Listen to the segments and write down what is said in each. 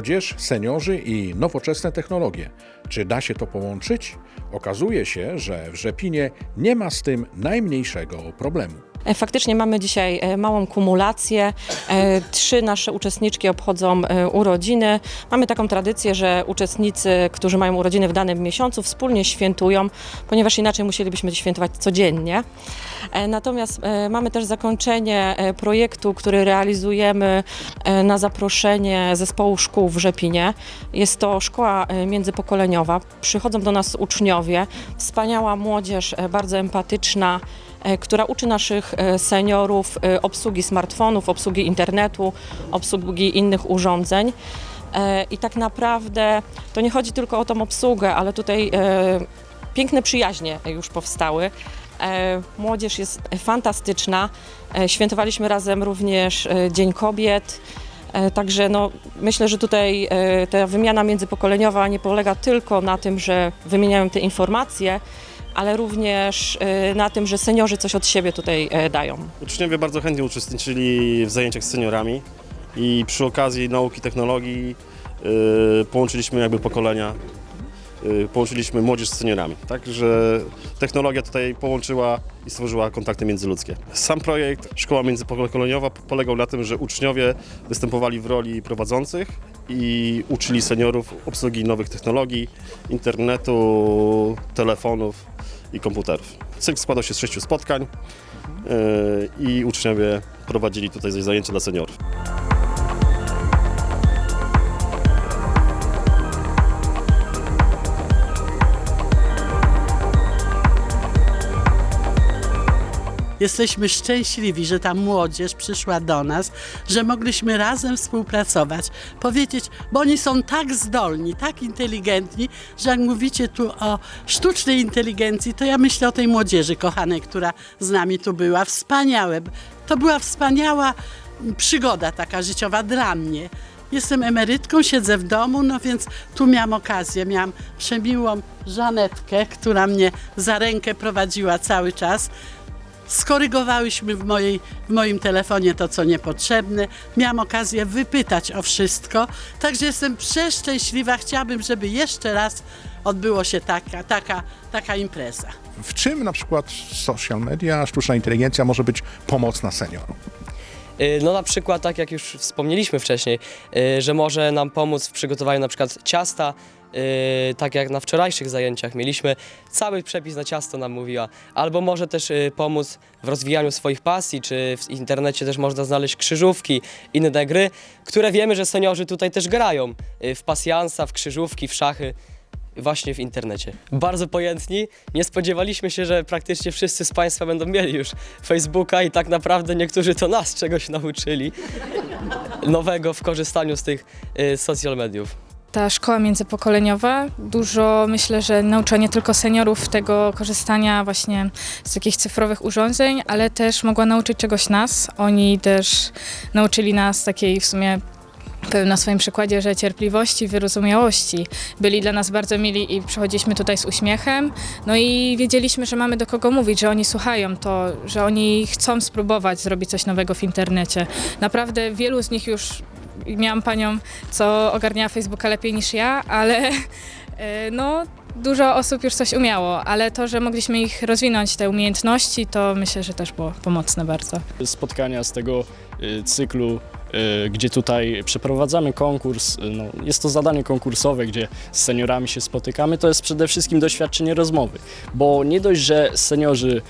Młodzież, seniorzy i nowoczesne technologie. Czy da się to połączyć? Okazuje się, że w Rzepinie nie ma z tym najmniejszego problemu. E, Faktycznie mamy dzisiaj e, małą kumulację. E, Trzy nasze uczestniczki obchodzą urodziny. Mamy taką tradycję, że uczestnicy, którzy mają urodziny w danym miesiącu, wspólnie świętują, ponieważ inaczej musielibyśmy świętować codziennie. E, Natomiast e, mamy też zakończenie e, projektu, który realizujemy na zaproszenie zespołu szkół w Rzepinie. Jest to szkoła międzypokoleniowa. Przychodzą do nas uczniowie, wspaniała młodzież, bardzo empatyczna, która uczy naszych seniorów obsługi smartfonów, obsługi internetu, obsługi innych urządzeń. I tak naprawdę to nie chodzi tylko o tą obsługę, ale tutaj piękne przyjaźnie już powstały. E, Młodzież jest fantastyczna. E, Świętowaliśmy razem również e, Dzień Kobiet. Także no, myślę, że tutaj ta wymiana międzypokoleniowa nie polega tylko na tym, że wymieniają te informacje, ale również na tym, że seniorzy coś od siebie tutaj dają. Uczniowie bardzo chętnie uczestniczyli w zajęciach z seniorami i przy okazji nauki technologii połączyliśmy jakby pokolenia, połączyliśmy młodzież z seniorami. Także technologia tutaj połączyła i stworzyła kontakty międzyludzkie. Sam projekt Szkoła Międzypokoleniowa polegał na tym, że uczniowie występowali w roli prowadzących i uczyli seniorów obsługi nowych technologii, internetu, telefonów i komputerów. Cykl składał się z sześciu spotkań yy, i uczniowie prowadzili tutaj zajęcia dla seniorów. Jesteśmy szczęśliwi, że ta młodzież przyszła do nas, że mogliśmy razem współpracować, powiedzieć, bo oni są tak zdolni, tak inteligentni, że jak mówicie tu o sztucznej inteligencji, to ja myślę o tej młodzieży kochanej, która z nami tu była. Wspaniałe. To była wspaniała przygoda taka życiowa dla mnie. Jestem emerytką, siedzę w domu, no więc tu miałam okazję. Miałam przemiłą Żanetkę, która mnie za rękę prowadziła cały czas skorygowałyśmy w, mojej, w moim telefonie to, co niepotrzebne. Miałam okazję wypytać o wszystko, także jestem przeszczęśliwa. Chciałabym, żeby jeszcze raz odbyło się taka, taka, taka impreza. W czym na przykład social media, sztuczna inteligencja może być pomocna seniorom? Y, No na przykład, tak jak już wspomnieliśmy wcześniej, y, że może nam pomóc w przygotowaniu na przykład ciasta, y, tak jak na wczorajszych zajęciach mieliśmy, cały przepis na ciasto nam mówiła, albo może też pomóc w rozwijaniu swoich pasji, czy w internecie też można znaleźć krzyżówki, inne gry, które wiemy, że seniorzy tutaj też grają, w pasjansa, w krzyżówki, w szachy. Właśnie w internecie. Bardzo pojętni. Nie spodziewaliśmy się, że praktycznie wszyscy z Państwa będą mieli już Facebooka i tak naprawdę niektórzy to nas czegoś nauczyli nowego w korzystaniu z tych y, social mediów. Ta szkoła międzypokoleniowa dużo myślę, że nauczyła nie tylko seniorów tego korzystania właśnie z takich cyfrowych urządzeń, ale też mogła nauczyć czegoś nas. Oni też nauczyli nas takiej w sumie na swoim przykładzie, że cierpliwości, wyrozumiałości. Byli dla nas bardzo mili i przychodziliśmy tutaj z uśmiechem. No i wiedzieliśmy, że mamy do kogo mówić, że oni słuchają to, że oni chcą spróbować zrobić coś nowego w internecie. Naprawdę wielu z nich już miałam panią, co ogarniała Facebooka lepiej niż ja, ale e, no dużo osób już coś umiało, ale to, że mogliśmy ich rozwinąć, te umiejętności, to myślę, że też było pomocne bardzo. spotkania z tego y, cyklu, gdzie tutaj przeprowadzamy konkurs. y, No, jest to zadanie konkursowe, gdzie z seniorami się spotykamy. To jest przede wszystkim doświadczenie rozmowy, bo nie dość, że seniorzy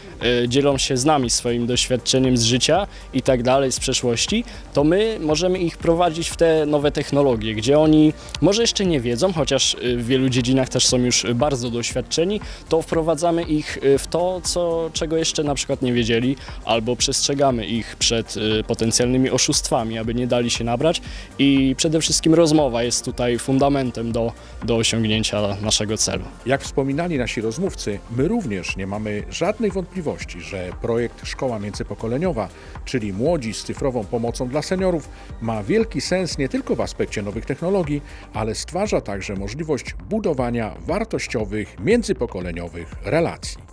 y, dzielą się z nami swoim doświadczeniem z życia i tak dalej, z przeszłości, to my możemy ich prowadzić w te nowe technologie, gdzie oni może jeszcze nie wiedzą, chociaż y, w wielu dziedzinach też są już bardzo doświadczeni, to wprowadzamy ich y, w to, co, czego jeszcze na przykład nie wiedzieli, albo przestrzegamy ich przed y, potencjalnymi oszustwami, aby nie dali się nabrać i przede wszystkim rozmowa jest tutaj fundamentem do, do osiągnięcia naszego celu. Jak wspominali nasi rozmówcy, my również nie mamy żadnej wątpliwości, że projekt Szkoła Międzypokoleniowa, czyli młodzi z cyfrową pomocą dla seniorów, ma wielki sens nie tylko w aspekcie nowych technologii, ale stwarza także możliwość budowania wartościowych, międzypokoleniowych relacji.